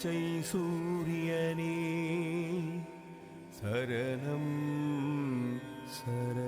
பச்சை சூரியனே. சரணம் சரண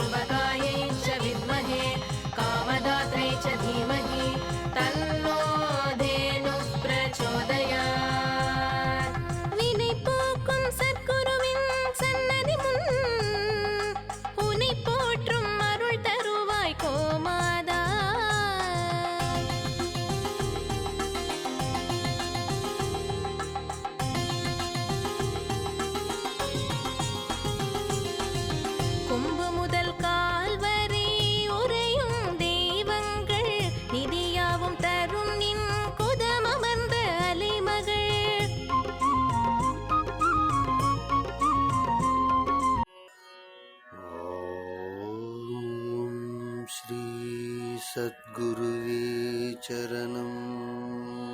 Chewbacca. श्रीसद्गुरुवे चरणम्